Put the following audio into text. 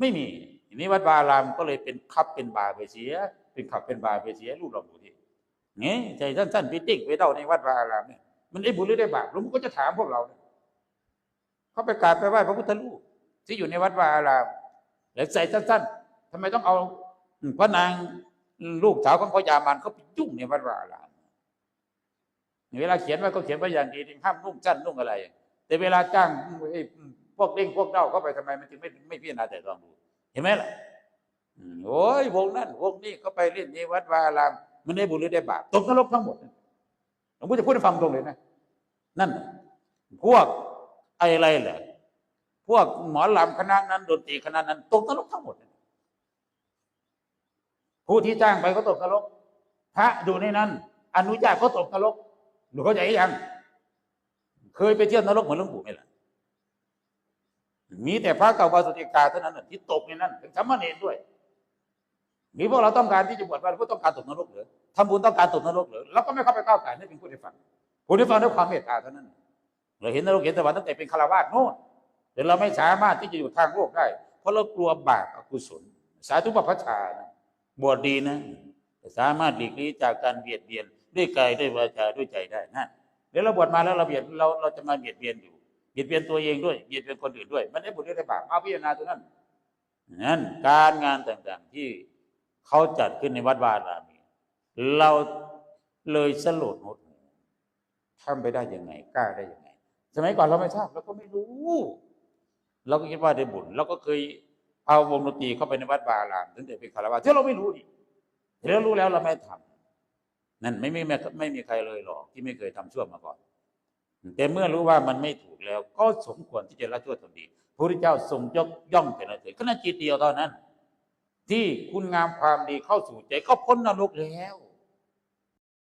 ไม่มีทีนี้วัดวาอารามก็เลยเป็นคับเป็นบาไปเสีย เป็นขับเป็นบาไปเสียลูกเราดูที่นี่ใจสั้นๆไปติ๊กไปเดาในวัดวาอารามเนี่ยมันได้บุญหรือได้บาปแล้วมันก็จะถามพวกเราเขาไปกราบไปไหว้พระพุทธรูปที่อยู่ในวัดวาอารามแล้วใจสั้นๆทำไมต้องเอาพระนางลูกสาวของพญามารเขาไปยุ่งในวัดวาอารามเวลาเขียนไว้ก็เขียนไว้อย่างดีห้ามนุ่งสั้นนุ่งอะไร แต่เวลาจ้าง พวกเด้งพวกเด้าเข้าไปทำไมมันจึงไม่ไม่พิจารณาแต่ลองดูเห็นไหมล่ะโอ้ยวงนั้นวงนี้เขาไปเล่นในวัดวาอาราม มันได้บุญหรือได้บาปตกนรกทั้งหมดหลวงพ่อจะพูดให้ฟังตรงเลยนะ นั่นพวกไอ้อะไรเหรอพวกหมอลำคณะนั้นดนตรีคณะนั้นตกนรกทั้งหมด ผู้ที่จ้างไปก็ตกนรกพระอยู่ในนั้น อนุญาตก็ตกนรกหนูเข้าใจยัง เคยไปเที่ยวนรกเหมือนหลวงปู่ไหมล่ะ มีแต่พระเก่าบาสุติกาเท่านั้นที่ตกในนั้นถึงสามเณรด้วยมีพวกเราต้องการที่จะบวชวันเพื่อต้องการตกนรกหรือทำบุญต้องการตกนรกหรือเราก็ไม่เข้าไปก้าวไก่ให้เป็นผู้ได้ฟังผู้ได้ฟังด้วยความเมตตาเท่านั้นเราเห็นนรกเห็นสวรรค์ตั้งแต่เป็นคารวาสโน่นแต่เราไม่สามารถที่จะอยู่ทางโลกได้ เพราะเรากลัวบาปอกุศล สาธุปปชฌานะบวชดีนะสามารถหลีกเลี่ยงจากการเบียดเบียนด้วยกายด้วยวาจาด้วยใจได้นั่นเดี๋ยวเราบวชมาแล้วเราเบียดเราเราจะมาเบียดเบียนอยู่ ยดเบียนตัวเองด้วยเบียดเบียนคนอื่นด้วย มันได้บุญได้บาปเอาพิจารณาตัวนั้นนั่นการงานต่างๆที่เขาจัดขึ้นในวัดวารามีเราเลยสลดหดหูทำไปได้ยังไงกล้าได้ยังไง สมัยก่อนเราไม่ทราบเราก็ไม่รู้ เราก็คิดว่าได้บุญเราก็เคยเอาวงดนตรีเข้าไปในวัดวาอารามตั้งแต่เป็นคารวะที่เราไม่รู้ดิเรารู้แล้วเราไม่ทำนั่นไม่มีไม่ไม่มีใครเลยหรอกที่ไม่เคยทำชั่วมาก่อน แต่เมื่อรู้ว่ามันไม่ถู กแล้ว ก็สมควรที่จะละชั่วทำดีพระพุทธเจ้าทรงยกย่องแต่ละเถิดขณะจิตเดียวเท่านั้น ที่คุณงามความดีเข้าสู่ใจก็พ้นนรกแล้ว